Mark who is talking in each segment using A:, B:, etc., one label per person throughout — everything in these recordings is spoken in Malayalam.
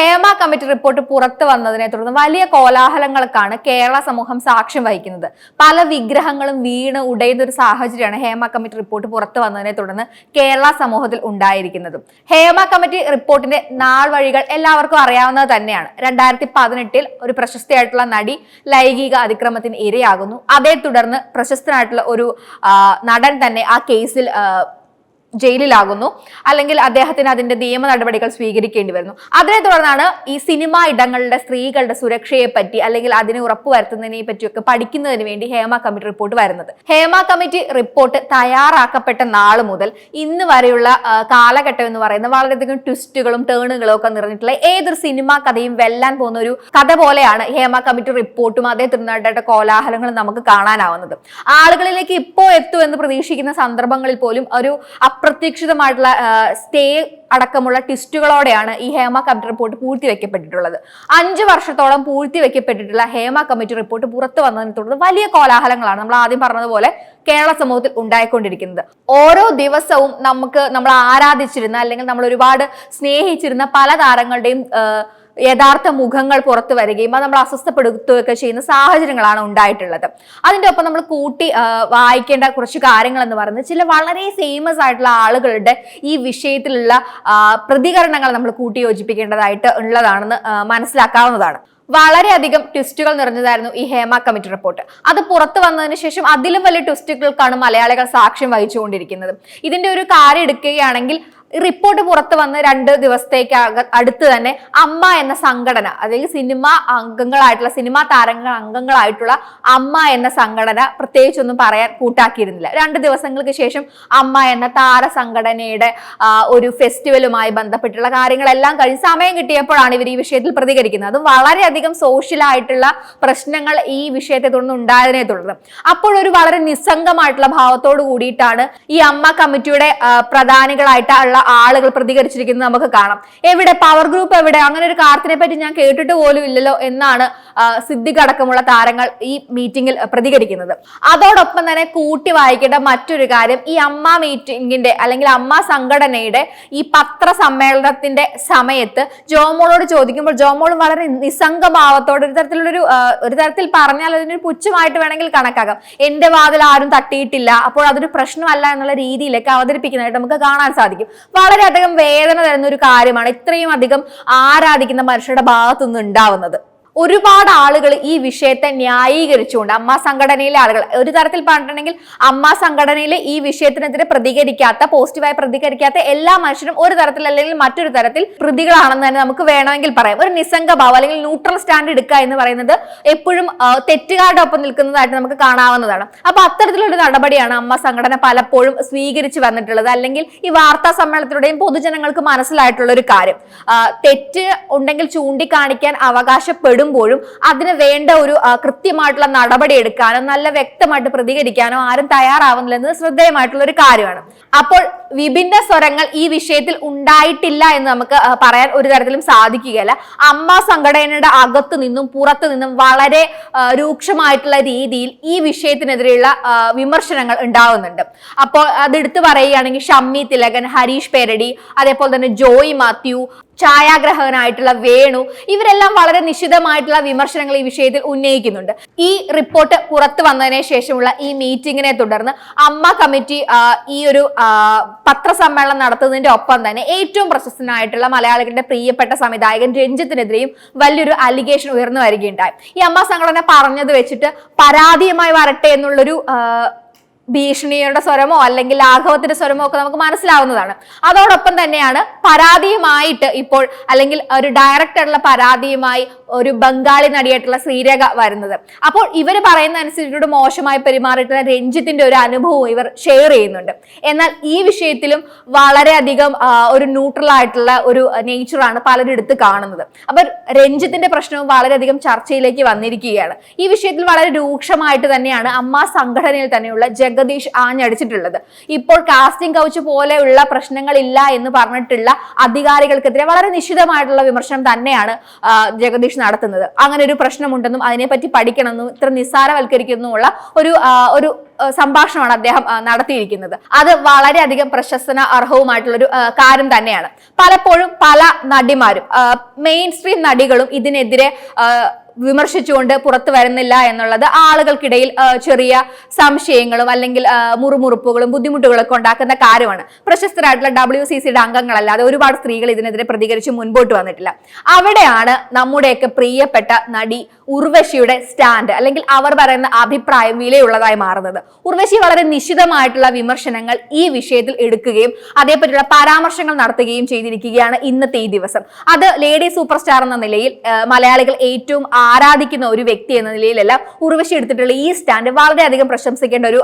A: ഹേമ കമ്മിറ്റി റിപ്പോർട്ട് പുറത്തു വന്നതിനെ തുടർന്ന് വലിയ കോലാഹലങ്ങൾക്കാണ് കേരള സമൂഹം സാക്ഷ്യം വഹിക്കുന്നത്. പല വിഗ്രഹങ്ങളും വീണ് ഉടയുന്ന ഒരു സാഹചര്യമാണ് ഹേമ കമ്മിറ്റി റിപ്പോർട്ട് പുറത്തു വന്നതിനെ തുടർന്ന് കേരള സമൂഹത്തിൽ ഉണ്ടായിരിക്കുന്നത്. ഹേമ കമ്മിറ്റി റിപ്പോർട്ടിന്റെ നാൾ വഴികൾ എല്ലാവർക്കും അറിയാവുന്നത് തന്നെയാണ്. രണ്ടായിരത്തി പതിനെട്ടിൽ ഒരു പ്രശസ്തയായിട്ടുള്ള നടി ലൈംഗിക അതിക്രമത്തിന് ഇരയാകുന്നു. അതേ തുടർന്ന് പ്രശസ്തനായിട്ടുള്ള ഒരു നടൻ തന്നെ ആ കേസിൽ ജയിലിലാകുന്നു. അല്ലെങ്കിൽ അദ്ദേഹത്തിന് അതിന്റെ നിയമ നടപടികൾ സ്വീകരിക്കേണ്ടി വരുന്നു. അതിനെ തുടർന്നാണ് ഈ സിനിമാ ഇടങ്ങളുടെ സ്ത്രീകളുടെ സുരക്ഷയെ പറ്റി അല്ലെങ്കിൽ അതിനെ ഉറപ്പുവരുത്തുന്നതിനെ പറ്റിയൊക്കെ പഠിക്കുന്നതിന് വേണ്ടി ഹേമ കമ്മിറ്റി റിപ്പോർട്ട് വരുന്നത്. ഹേമ കമ്മിറ്റി റിപ്പോർട്ട് തയ്യാറാക്കപ്പെട്ട നാൾ മുതൽ ഇന്ന് വരെയുള്ള കാലഘട്ടം എന്ന് പറയുന്നത് വളരെയധികം ട്വിസ്റ്റുകളും ടേണുകളും ഒക്കെ നിറഞ്ഞിട്ടുള്ള ഏതൊരു സിനിമാ കഥയും വെല്ലാൻ പോകുന്ന ഒരു കഥ പോലെയാണ് ഹേമ കമ്മിറ്റി റിപ്പോർട്ടും അതേ തുടർന്നായിട്ട് കോലാഹലങ്ങളും നമുക്ക് കാണാനാവുന്നത്. ആളുകളിലേക്ക് ഇപ്പോൾ എത്തുമെന്ന് പ്രതീക്ഷിക്കുന്ന സന്ദർഭങ്ങളിൽ പോലും ഒരു അപ്രതീക്ഷിതമായിട്ടുള്ള സ്റ്റേ അടക്കമുള്ള ട്വിസ്റ്റുകളോടെയാണ് ഈ ഹേമ കമ്മിറ്റി റിപ്പോർട്ട് പൂഴ്ത്തിവെക്കപ്പെട്ടിട്ടുള്ളത്. അഞ്ച് വർഷത്തോളം പൂഴ്ത്തിവെക്കപ്പെട്ടിട്ടുള്ള ഹേമ കമ്മിറ്റി റിപ്പോർട്ട് പുറത്തു വന്നതിനെ തുടർന്ന് വലിയ കോലാഹലങ്ങളാണ് നമ്മൾ ആദ്യം പറഞ്ഞതുപോലെ കേരള സമൂഹത്തിൽ ഉണ്ടായിക്കൊണ്ടിരിക്കുന്നത്. ഓരോ ദിവസവും നമുക്ക് നമ്മൾ ആരാധിച്ചിരുന്ന അല്ലെങ്കിൽ നമ്മൾ ഒരുപാട് സ്നേഹിച്ചിരുന്ന പല താരങ്ങളുടെയും യഥാർത്ഥ മുഖങ്ങൾ പുറത്തു വരികയും അത് നമ്മൾ അസ്വസ്ഥപ്പെടുത്തുകയൊക്കെ ചെയ്യുന്ന സാഹചര്യങ്ങളാണ് ഉണ്ടായിട്ടുള്ളത്. അതിന്റെ ഒപ്പം നമ്മൾ കൂട്ടി വായിക്കേണ്ട കുറച്ച് കാര്യങ്ങൾ എന്ന് പറയുന്നത് ചില വളരെ ഫേമസ് ആയിട്ടുള്ള ആളുകളുടെ ഈ വിഷയത്തിലുള്ള പ്രതികരണങ്ങൾ നമ്മൾ കൂട്ടി യോജിപ്പിക്കേണ്ടതായിട്ട് ഉള്ളതാണെന്ന് മനസ്സിലാക്കാവുന്നതാണ്. വളരെയധികം ട്വിസ്റ്റുകൾ നിറഞ്ഞതായിരുന്നു ഈ ഹേമ കമ്മിറ്റി റിപ്പോർട്ട് അത് പുറത്തു വന്നതിന് ശേഷം അതിലും വലിയ ട്വിസ്റ്റുകൾക്കാണ് മലയാളികൾ സാക്ഷ്യം വഹിച്ചുകൊണ്ടിരിക്കുന്നത്. ഇതിന്റെ ഒരു കാര്യം എടുക്കുകയാണെങ്കിൽ റിപ്പോർട്ട് പുറത്തു വന്ന് രണ്ട് ദിവസത്തേക്ക് അടുത്ത് തന്നെ അമ്മ എന്ന സംഘടന അതായത് സിനിമ അംഗങ്ങളായിട്ടുള്ള സിനിമാ താരങ്ങൾ അംഗങ്ങളായിട്ടുള്ള അമ്മ എന്ന സംഘടന പ്രത്യേകിച്ചൊന്നും പറയാൻ കൂട്ടാക്കിയിരുന്നില്ല. രണ്ട് ദിവസങ്ങൾക്ക് ശേഷം അമ്മ എന്ന താര സംഘടനയുടെ ഒരു ഫെസ്റ്റിവലുമായി ബന്ധപ്പെട്ടുള്ള കാര്യങ്ങളെല്ലാം കഴിഞ്ഞ് സമയം കിട്ടിയപ്പോഴാണ് ഇവർ ഈ വിഷയത്തിൽ പ്രതികരിക്കുന്നത്. അതും വളരെയധികം സോഷ്യലായിട്ടുള്ള പ്രശ്നങ്ങൾ ഈ വിഷയത്തെ തുടർന്ന് ഉണ്ടായതിനെ തുടർന്ന്. അപ്പോഴൊരു വളരെ നിസ്സംഗമായിട്ടുള്ള ഭാവത്തോട് കൂടിയിട്ടാണ് ഈ അമ്മ കമ്മിറ്റിയുടെ പ്രധാനികളായിട്ടുള്ള ആളുകൾ പ്രതികരിച്ചിരിക്കുന്നത് നമുക്ക് കാണാം. എവിടെ പവർ ഗ്രൂപ്പ് എവിടെ? അങ്ങനെ ഒരു കാർത്തിനെ പറ്റി ഞാൻ കേട്ടിട്ട് പോലും ഇല്ലല്ലോ എന്നാണ് സിദ്ദിഖ് അടക്കമുള്ള താരങ്ങൾ ഈ മീറ്റിംഗിൽ പ്രതികരിക്കുന്നത്. അതോടൊപ്പം തന്നെ കൂട്ടി വായിക്കേണ്ട മറ്റൊരു കാര്യം ഈ അമ്മ മീറ്റിംഗിന്റെ അല്ലെങ്കിൽ അമ്മ സംഘടനയുടെ ഈ പത്രസമ്മേളനത്തിന്റെ സമയത്ത് ജോമോളോട് ചോദിക്കുമ്പോൾ ജോമോൾ വളരെ നിസ്സംഗഭാവത്തോട് ഒരു തരത്തിലുള്ളൊരു ഒരു തരത്തിൽ പറഞ്ഞാൽ അതിനൊരു പുച്ഛമായിട്ട് വേണമെങ്കിൽ കണക്കാക്കാം. എന്റെ വാതിൽ ആരും തട്ടിയിട്ടില്ല. അപ്പോൾ അതൊരു പ്രശ്നമല്ല എന്നുള്ള രീതിയിലേക്ക് അവതരിപ്പിക്കുന്നതായിട്ട് നമുക്ക് കാണാൻ സാധിക്കും. വളരെയധികം വേദന തരുന്ന ഒരു കാര്യമാണ് ഇത്രയും അധികം ആരാധിക്കുന്ന മനുഷ്യരുടെ ഭാഗത്തുനിന്ന് ഉണ്ടാവുന്നത്. ഒരുപാട് ആളുകൾ ഈ വിഷയത്തെ ന്യായീകരിച്ചുകൊണ്ട് അമ്മ സംഘടനയിലെ ആളുകൾ ഒരു തരത്തിൽ പറഞ്ഞിട്ടുണ്ടെങ്കിൽ അമ്മ സംഘടനയിലെ ഈ വിഷയത്തിനെതിരെ പ്രതികരിക്കാത്ത പോസിറ്റീവായി പ്രതികരിക്കാത്ത എല്ലാ മനുഷ്യരും ഒരു തരത്തിൽ അല്ലെങ്കിൽ മറ്റൊരു തരത്തിൽ പ്രതികളാണെന്ന് തന്നെ നമുക്ക് വേണമെങ്കിൽ പറയാം. ഒരു നിസ്സംഗഭാവം അല്ലെങ്കിൽ ന്യൂട്രൽ സ്റ്റാൻഡ് എടുക്കുക എന്ന് പറയുന്നത് എപ്പോഴും തെറ്റുകാരുടെ ഒപ്പം നിൽക്കുന്നതായിട്ട് നമുക്ക് കാണാവുന്നതാണ്. അപ്പൊ അത്തരത്തിലൊരു നടപടിയാണ് അമ്മ സംഘടന പലപ്പോഴും സ്വീകരിച്ചു വന്നിട്ടുള്ളത്. അല്ലെങ്കിൽ ഈ വാർത്താ സമ്മേളനത്തിലൂടെയും പൊതുജനങ്ങൾക്ക് മനസ്സിലായിട്ടുള്ള ഒരു കാര്യം തെറ്റ് ഉണ്ടെങ്കിൽ ചൂണ്ടിക്കാണിക്കാൻ അവകാശപ്പെടുമ്പോഴും അതിന് വേണ്ട ഒരു കൃത്യമായിട്ടുള്ള നടപടി എടുക്കാനോ നല്ല വ്യക്തമായിട്ട് പ്രതികരിക്കാനോ ആരും തയ്യാറാവുന്നില്ല എന്നത് ശ്രദ്ധേയമായിട്ടുള്ള ഒരു കാര്യമാണ്. അപ്പോൾ വിഭിന്ന സ്വരങ്ങൾ ഈ വിഷയത്തിൽ ഉണ്ടായിട്ടില്ല എന്ന് നമുക്ക് പറയാൻ ഒരു തരത്തിലും സാധിക്കുകയില്ല. അമ്മ സംഘടനയുടെ അകത്തു നിന്നും പുറത്തു നിന്നും വളരെ രൂക്ഷമായിട്ടുള്ള രീതിയിൽ ഈ വിഷയത്തിനെതിരെയുള്ള വിമർശനങ്ങൾ ഉണ്ടാവുന്നുണ്ട്. അപ്പോൾ അത് എടുത്തു പറയുകയാണെങ്കിൽ ഷമ്മി തിലകൻ ഹരീഷ് പേരടി അതേപോലെ തന്നെ ജോയി മാത്യു ഛായാഗ്രഹകനായിട്ടുള്ള വേണു ഇവരെല്ലാം വളരെ നിശിതമായിട്ടുള്ള വിമർശനങ്ങൾ ഈ വിഷയത്തിൽ ഉന്നയിക്കുന്നുണ്ട്. ഈ റിപ്പോർട്ട് പുറത്തു വന്നതിന് ശേഷമുള്ള ഈ മീറ്റിംഗിനെ തുടർന്ന് അമ്മ കമ്മിറ്റി ഈ ഒരു പത്രസമ്മേളനം നടത്തുന്നതിന്റെ ഒപ്പം തന്നെ ഏറ്റവും പ്രശസ്തനായിട്ടുള്ള മലയാളികളുടെ പ്രിയപ്പെട്ട സംവിധായകൻ രഞ്ജിത്തിനെതിരെയും വലിയൊരു അലിഗേഷൻ ഉയർന്നു വരികയുണ്ടായി. ഈ അമ്മ സംഘടന പറഞ്ഞത് വെച്ചിട്ട് പരാതിയുമായി വരട്ടെ എന്നുള്ളൊരു ഭീഷണിയുടെ സ്വരമോ അല്ലെങ്കിൽ ലാഘവത്തിന്റെ സ്വരമോ ഒക്കെ നമുക്ക് മനസ്സിലാവുന്നതാണ്. അതോടൊപ്പം തന്നെയാണ് പരാതിയുമായിട്ട് ഇപ്പോൾ അല്ലെങ്കിൽ ഒരു ഡയറക്ടറുള്ള പരാതിയുമായി ഒരു ബംഗാളി നടിയായിട്ടുള്ള ശ്രീരേഖ വരുന്നത്. അപ്പോൾ ഇവർ പറയുന്ന അനുസരിച്ചിട്ട് മോശമായി പെരുമാറിയിട്ടുള്ള രഞ്ജിത്തിന്റെ ഒരു അനുഭവവും ഇവർ ഷെയർ ചെയ്യുന്നുണ്ട്. എന്നാൽ ഈ വിഷയത്തിലും വളരെയധികം ഒരു ന്യൂട്രൽ ആയിട്ടുള്ള ഒരു നേച്ചറാണ് പലരും എടുത്ത് കാണുന്നത്. അപ്പൊ രഞ്ജിത്തിന്റെ പ്രശ്നവും വളരെയധികം ചർച്ചയിലേക്ക് വന്നിരിക്കുകയാണ്. ഈ വിഷയത്തിൽ വളരെ രൂക്ഷമായിട്ട് തന്നെയാണ് അമ്മ സംഘടനയിൽ തന്നെയുള്ള ജഗത് ജഗദീഷ് ആഞ്ഞടിച്ചിട്ടുള്ളത്. ഇപ്പോൾ കാസ്റ്റിംഗ് കൗച്ച് പോലെയുള്ള പ്രശ്നങ്ങളില്ല എന്ന് പറഞ്ഞിട്ടുള്ള അധികാരികൾക്കെതിരെ വളരെ നിശ്ചിതമായിട്ടുള്ള വിമർശനം തന്നെയാണ് ജഗദീഷ് നടത്തുന്നത്. അങ്ങനെ ഒരു പ്രശ്നമുണ്ടെന്നും അതിനെപ്പറ്റി പഠിക്കണമെന്നും ഇത്ര നിസ്സാരവൽക്കരിക്കുന്നുമുള്ള ഒരു ഒരു സംഭാഷണമാണ് അദ്ദേഹം നടത്തിയിരിക്കുന്നത്. അത് വളരെയധികം പ്രശസ്തന അർഹവുമായിട്ടുള്ള ഒരു കാര്യം തന്നെയാണ്. പലപ്പോഴും പല നടിമാരും മെയിൻ സ്ട്രീം നടികളും ഇതിനെതിരെ വിമർശിച്ചുകൊണ്ട് പുറത്തു വരുന്നില്ല എന്നുള്ളത് ആളുകൾക്കിടയിൽ ചെറിയ സംശയങ്ങളും അല്ലെങ്കിൽ മുറുമുറുപ്പുകളും ബുദ്ധിമുട്ടുകളൊക്കെ ഉണ്ടാക്കുന്ന കാര്യമാണ്. പ്രശസ്തരായിട്ടുള്ള ഡബ്ല്യു സി സിയുടെ അംഗങ്ങളല്ലാതെ ഒരുപാട് സ്ത്രീകൾ ഇതിനെതിരെ പ്രതികരിച്ച് മുൻപോട്ട് വന്നിട്ടില്ല. അവിടെയാണ് നമ്മുടെയൊക്കെ പ്രിയപ്പെട്ട നടി ഉർവശിയുടെ സ്റ്റാൻഡ് അല്ലെങ്കിൽ അവർ പറയുന്ന അഭിപ്രായം വിലയുള്ളതായി മാറുന്നത്. ഉർവശി വളരെ നിശിതമായിട്ടുള്ള വിമർശനങ്ങൾ ഈ വിഷയത്തിൽ എടുക്കുകയും അതേപറ്റിയുള്ള പരാമർശങ്ങൾ നടത്തുകയും ചെയ്തിരിക്കുകയാണ് ഇന്നത്തെ ഈ ദിവസം. അത് ലേഡി സൂപ്പർ സ്റ്റാർ എന്ന നിലയിൽ മലയാളികൾ ഏറ്റവും ആരാധിക്കുന്ന ഒരു വ്യക്തി എന്ന നിലയിലല്ല ഉർവശി എടുത്തിട്ടുള്ള ഈ സ്റ്റാൻഡ് വളരെയധികം പ്രശംസിക്കേണ്ട ഒരു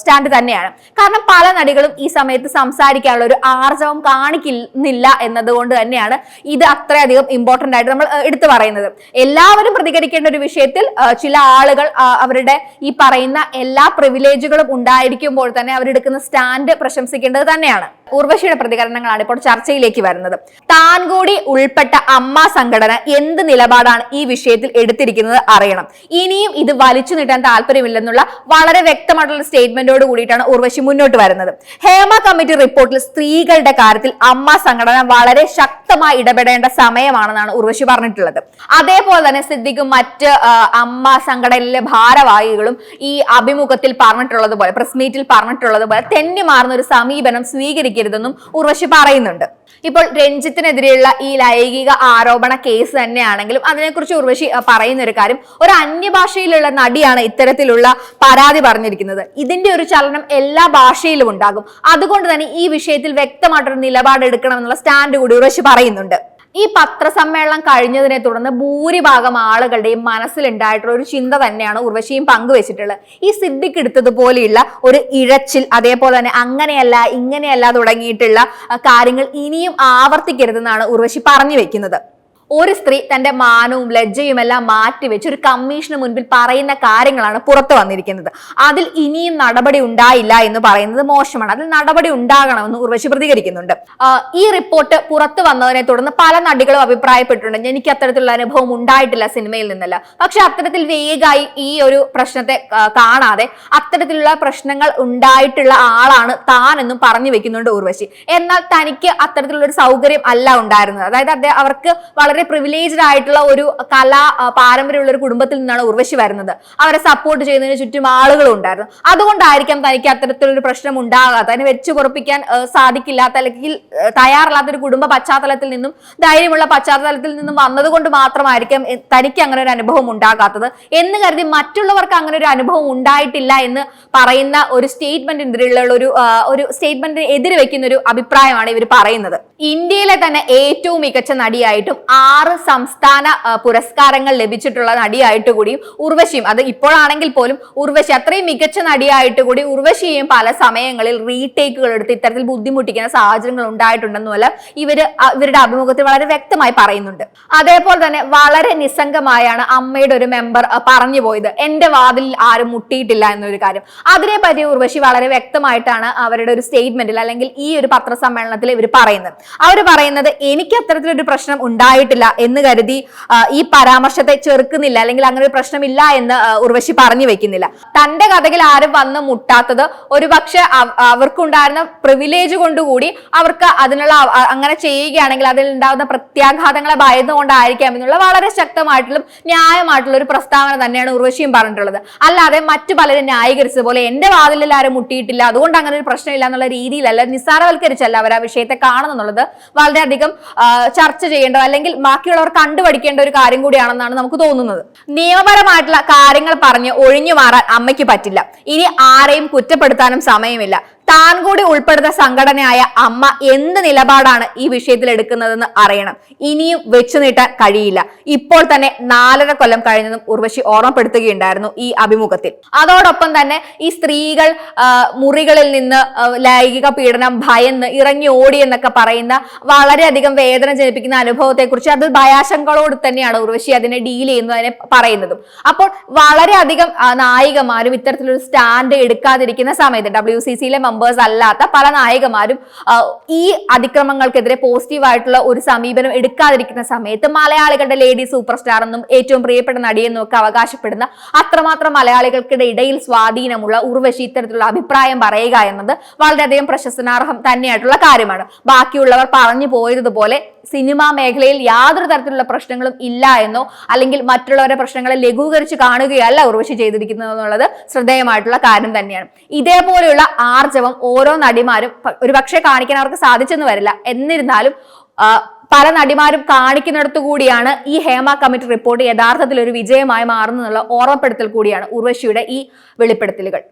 A: സ്റ്റാൻഡ് തന്നെയാണ്. കാരണം പല നടികളും ഈ സമയത്ത് സംസാരിക്കാനുള്ള ഒരു ആർജവം കാണിക്കുന്നില്ല എന്നതുകൊണ്ട് തന്നെയാണ് ഇത് അത്രയധികം ഇമ്പോർട്ടന്റ് ആയിട്ട് നമ്മൾ എടുത്തു പറയുന്നത്. എല്ലാവരും പ്രതികരിക്കേണ്ട ഒരു വിഷയത്തിൽ ചില ആളുകൾ അവരുടെ ഈ പറയുന്ന എല്ലാ പ്രിവിലേജുകളും ഉണ്ടായിരിക്കുമ്പോൾ തന്നെ അവരെടുക്കുന്ന സ്റ്റാൻഡ് പ്രശംസിക്കേണ്ടത് തന്നെയാണ്. ഉർവശിയുടെ പ്രതികരണങ്ങളാണ് ഇപ്പോൾ ചർച്ചയിലേക്ക് വരുന്നത്. താൻ കൂടി ഉൾപ്പെട്ട അമ്മ സംഘടന എന്ത് നിലപാടാണ് ഈ വിഷയത്തിൽ എടുത്തിരിക്കുന്നത് അറിയണം. ഇനിയും ഇത് വലിച്ചു നീട്ടാൻ താല്പര്യമില്ലെന്നുള്ള വളരെ വ്യക്തമായിട്ടുള്ള സ്റ്റേറ്റ്മെന്റോട് കൂടിയിട്ടാണ് ഉർവശി മുന്നോട്ട് വരുന്നത്. ഹേമ കമ്മിറ്റി റിപ്പോർട്ടിൽ സ്ത്രീകളുടെ കാര്യത്തിൽ അമ്മ സംഘടന വളരെ ശക്തമായി ഇടപെടേണ്ട സമയമാണെന്നാണ് ഉർവശി പറഞ്ഞിട്ടുള്ളത്. അതേപോലെ തന്നെ സിദ്ദിഖും മറ്റ് അമ്മ സംഘടനയിലെ ഭാരവാഹികളും ഈ അഭിമുഖത്തിൽ പറഞ്ഞിട്ടുള്ളത് പോലെ പ്രസ് മീറ്റിൽ പറഞ്ഞിട്ടുള്ളത് പോലെ തെന്നി മാറുന്ന ഒരു സമീപനം സ്വീകരിക്കരുതെന്നും ഉർവശി പറയുന്നുണ്ട്. ഇപ്പോൾ രഞ്ജിത്തിനെതിരെയുള്ള ഈ ലൈംഗിക ആരോപണ കേസ് തന്നെയാണെങ്കിലും അതിനെക്കുറിച്ച് ഉർവശി പറയുന്ന ഒരു കാര്യം ഒരു അന്യഭാഷയിലുള്ള നടിയാണ് ഇത്തരത്തിലുള്ള പരാതി പറഞ്ഞിരിക്കുന്നത്. ഇതിന്റെ ഒരു ചലനം എല്ലാ ഭാഷയിലും ഉണ്ടാകും. അതുകൊണ്ട് തന്നെ ഈ വിഷയത്തിൽ വ്യക്തമായിട്ടൊരു നിലപാട് എടുക്കണമെന്നുള്ള സ്റ്റാൻഡ് കൂടി ഉർവശി പറയുന്നുണ്ട്. ഈ പത്രസമ്മേളനം കഴിഞ്ഞതിനെ തുടർന്ന് ഭൂരിഭാഗം ആളുകളുടെയും മനസ്സിലുണ്ടായിട്ടുള്ള ഒരു ചിന്ത തന്നെയാണ് ഉർവശിയും പങ്കുവെച്ചിട്ടുള്ളത്. ഈ സിദ്ദിഖ് എടുത്തതുപോലെയുള്ള ഒരു ഇഴച്ചിൽ അതേപോലെ തന്നെ അങ്ങനെയല്ല ഇങ്ങനെയല്ല തുടങ്ങിയിട്ടുള്ള കാര്യങ്ങൾ ഇനിയും ആവർത്തിക്കരുതെന്നാണ് ഉർവശി പറഞ്ഞു വെക്കുന്നത്. ഒരു സ്ത്രീ തന്റെ മാനവും ലജ്ജയും എല്ലാം മാറ്റിവെച്ച് ഒരു കമ്മീഷന് മുൻപിൽ പറയുന്ന കാര്യങ്ങളാണ് പുറത്തു വന്നിരിക്കുന്നത്. അതിൽ ഇനിയും നടപടി ഉണ്ടായില്ല എന്ന് പറയുന്നത് മോശമാണ്. അതിൽ നടപടി ഉണ്ടാകണമെന്ന് ഉർവശി പ്രതികരിക്കുന്നുണ്ട്. ഈ റിപ്പോർട്ട് പുറത്തു വന്നതിനെ തുടർന്ന് പല നടികളും അഭിപ്രായപ്പെട്ടിട്ടുണ്ട്. എനിക്ക് അത്തരത്തിലുള്ള അനുഭവം ഉണ്ടായിട്ടില്ല സിനിമയിൽ നിന്നല്ല. പക്ഷെ അത്തരത്തിൽ വേഗമായി ഈ ഒരു പ്രശ്നത്തെ കാണാതെ അത്തരത്തിലുള്ള പ്രശ്നങ്ങൾ ഉണ്ടായിട്ടുള്ള ആളാണ് താൻ എന്നും പറഞ്ഞു വെക്കുന്നുണ്ട് ഉർവശി. എന്നാൽ തനിക്ക് അത്തരത്തിലുള്ള ഒരു സൗകര്യം അല്ല ഉണ്ടായിരുന്നത്. അതായത് അവർക്ക് വളരെ പ്രിവിലേജ്ഡ് ആയിട്ടുള്ള ഒരു കലാ പാരമ്പര്യമുള്ള ഒരു കുടുംബത്തിൽ നിന്നാണ് ഉർവശി വരുന്നത്. അവരെ സപ്പോർട്ട് ചെയ്യുന്നതിന് ചുറ്റും ആളുകളും ഉണ്ടായിരുന്നു. അതുകൊണ്ടായിരിക്കാം തനിക്ക് അത്തരത്തിലൊരു പ്രശ്നം ഉണ്ടാകാത്ത അതിനെ വെച്ച് കുറപ്പിക്കാൻ സാധിക്കില്ലാത്ത അല്ലെങ്കിൽ തയ്യാറല്ലാത്ത ഒരു കുടുംബ പശ്ചാത്തലത്തിൽ നിന്നും ധൈര്യമുള്ള പശ്ചാത്തലത്തിൽ നിന്നും വന്നതുകൊണ്ട് മാത്രമായിരിക്കാം തനിക്ക് അങ്ങനെ ഒരു അനുഭവം ഉണ്ടാകാത്തത്. എന്ന് കരുതി മറ്റുള്ളവർക്ക് അങ്ങനെ ഒരു അനുഭവം ഉണ്ടായിട്ടില്ല എന്ന് പറയുന്ന ഒരു സ്റ്റേറ്റ്മെന്റിനെതിരെയുള്ള ഒരു ഒരു സ്റ്റേറ്റ്മെന്റിന് എതിര് വെക്കുന്ന ഒരു അഭിപ്രായമാണ് ഇവർ പറയുന്നത്. ഇന്ത്യയിലെ തന്നെ ഏറ്റവും മികച്ച നടിയായിട്ടും ആറ് സംസ്ഥാന പുരസ്കാരങ്ങൾ ലഭിച്ചിട്ടുള്ള നടിയായിട്ട് കൂടിയും ഉർവശിയും. അത് ഇപ്പോഴാണെങ്കിൽ പോലും ഉർവശി അത്രയും മികച്ച നടിയായിട്ട് കൂടി ഉർവശിയും പല സമയങ്ങളിൽ റീടേക്കുകൾ എടുത്ത് ഇത്തരത്തിൽ ബുദ്ധിമുട്ടിക്കുന്ന സാഹചര്യങ്ങൾ ഉണ്ടായിട്ടുണ്ടെന്നുമല്ല ഇവർ ഇവരുടെ അഭിമുഖത്തിൽ വളരെ വ്യക്തമായി പറയുന്നുണ്ട്. അതേപോലെ തന്നെ വളരെ നിസ്സംഗമായാണ് അമ്മയുടെ ഒരു മെമ്പർ പറഞ്ഞു പോയത്. എന്റെ വാതിലിൽ ആരും മുട്ടിയിട്ടില്ല എന്നൊരു കാര്യം. അതിനെപ്പറ്റി ഉർവശി വളരെ വ്യക്തമായിട്ടാണ് അവരുടെ ഒരു സ്റ്റേറ്റ്മെന്റിൽ അല്ലെങ്കിൽ ഈ ഒരു പത്രസമ്മേളനത്തിൽ ഇവർ പറയുന്നത്. അവർ പറയുന്നത് എനിക്ക് അത്തരത്തിലൊരു പ്രശ്നം ഉണ്ടായിട്ടില്ല എന്ന് കരുതി ഈ പരാമർശത്തെ ചെറുക്കുന്നില്ല അല്ലെങ്കിൽ അങ്ങനെ ഒരു പ്രശ്നമില്ല എന്ന് ഉർവശി പറഞ്ഞു വെക്കുന്നില്ല. തന്റെ കഥയിൽ ആരും വന്ന് മുട്ടാത്തത് ഒരു പക്ഷെ അവർക്കുണ്ടായിരുന്ന പ്രിവിലേജ് കൊണ്ടുകൂടി അവർക്ക് അതിനുള്ള അങ്ങനെ ചെയ്യുകയാണെങ്കിൽ അതിൽ ഉണ്ടാകുന്ന പ്രത്യാഘാതങ്ങളെ ഭയന്നുകൊണ്ടായിരിക്കാം എന്നുള്ള വളരെ ശക്തമായിട്ടുള്ള ന്യായമായിട്ടുള്ള ഒരു പ്രസ്താവന തന്നെയാണ് ഉർവശിയും പറഞ്ഞിട്ടുള്ളത്. അല്ലാതെ മറ്റു പലരും ന്യായീകരിച്ചത് പോലെ എന്റെ വാതിലിൽ ആരും മുട്ടിയിട്ടില്ല അതുകൊണ്ട് അങ്ങനെ ഒരു പ്രശ്നമില്ല എന്നുള്ള രീതിയിലല്ല നിസ്സാരവൽക്കരിച്ചല്ല അവർ ആ വിഷയത്തെ കാണുന്നുള്ളത് വളരെയധികം ചർച്ച ചെയ്യേണ്ടത് അല്ലെങ്കിൽ ബാക്കിയുള്ളവർ കണ്ടുപഠിക്കേണ്ട ഒരു കാര്യം കൂടിയാണെന്നാണ് നമുക്ക് തോന്നുന്നത്. നിയമപരമായിട്ടുള്ള കാര്യങ്ങൾ പറഞ്ഞ് ഒഴിഞ്ഞു മാറാൻ അമ്മയ്ക്ക് പറ്റില്ല. ഇനി ആരെയും കുറ്റപ്പെടുത്താനും സമയമില്ല. താൻ കൂടി ഉൾപ്പെടുന്ന സംഘടനയായ അമ്മ എന്ത് നിലപാടാണ് ഈ വിഷയത്തിൽ എടുക്കുന്നതെന്ന് അറിയണം. ഇനിയും വെച്ചു നീട്ടാൻ കഴിയില്ല. ഇപ്പോൾ തന്നെ നാലര കൊല്ലം കഴിഞ്ഞതും ഉർവശി ഓർമ്മപ്പെടുത്തുകയുണ്ടായിരുന്നു ഈ അഭിമുഖത്തിൽ. അതോടൊപ്പം തന്നെ ഈ സ്ത്രീകൾ മുറികളിൽ നിന്ന് ലൈംഗിക പീഡനം ഭയന്ന് ഇറങ്ങി ഓടി എന്നൊക്കെ പറയുന്ന വളരെയധികം വേദന ജനിപ്പിക്കുന്ന അനുഭവത്തെ കുറിച്ച് അത് ഭയാശങ്കളോട് തന്നെയാണ് ഉർവശി അതിനെ ഡീൽ ചെയ്യുന്നതിനെ പറയുന്നതും. അപ്പോൾ വളരെയധികം നായികമാരും ഇത്തരത്തിലൊരു സ്റ്റാൻഡ് എടുക്കാതിരിക്കുന്ന സമയത്ത് ഡബ്ല്യു സി സിയിലെ മെമ്പേഴ്സ് അല്ലാത്ത പല നായികമാരും ഈ അതിക്രമങ്ങൾക്കെതിരെ പോസിറ്റീവായിട്ടുള്ള ഒരു സമീപനം എടുക്കാതിരിക്കുന്ന സമയത്ത് മലയാളികളുടെ ലേഡി സൂപ്പർ സ്റ്റാർ എന്നും ഏറ്റവും പ്രിയപ്പെട്ട നടിയെന്നും ഒക്കെ അവകാശപ്പെടുന്ന അത്രമാത്രം മലയാളികൾക്കിടെ ഇടയിൽ സ്വാധീനമുള്ള ഉർവശി ഇത്തരത്തിലുള്ള അഭിപ്രായം പറയുക എന്നത് വളരെയധികം പ്രശസ്തനാർഹം തന്നെയായിട്ടുള്ള കാര്യമാണ്. ബാക്കിയുള്ളവർ പറഞ്ഞു പോയതുപോലെ സിനിമാ മേഖലയിൽ യാതൊരു തരത്തിലുള്ള പ്രശ്നങ്ങളും ഇല്ല എന്നോ അല്ലെങ്കിൽ മറ്റുള്ളവരുടെ പ്രശ്നങ്ങളെ ലഘൂകരിച്ച് കാണുകയല്ല ഉർവശി ചെയ്തിരിക്കുന്നത് എന്നുള്ളത് ശ്രദ്ധേയമായിട്ടുള്ള കാര്യം തന്നെയാണ്. ഇതേപോലെയുള്ള ആർജവം ഓരോ നടിമാരും ഒരു പക്ഷേ കാണിക്കാൻ അവർക്ക് സാധിച്ചെന്ന് വരില്ല. എന്നിരുന്നാലും പല നടിമാരും കാണിക്കുന്നിടത്തു കൂടിയാണ് ഈ ഹേമ കമ്മിറ്റി റിപ്പോർട്ട് യഥാർത്ഥത്തിൽ ഒരു വിജയമായി മാറുന്നതെന്നുള്ള ഓർമ്മപ്പെടുത്തൽ കൂടിയാണ് ഉർവശിയുടെ ഈ വെളിപ്പെടുത്തലുകൾ.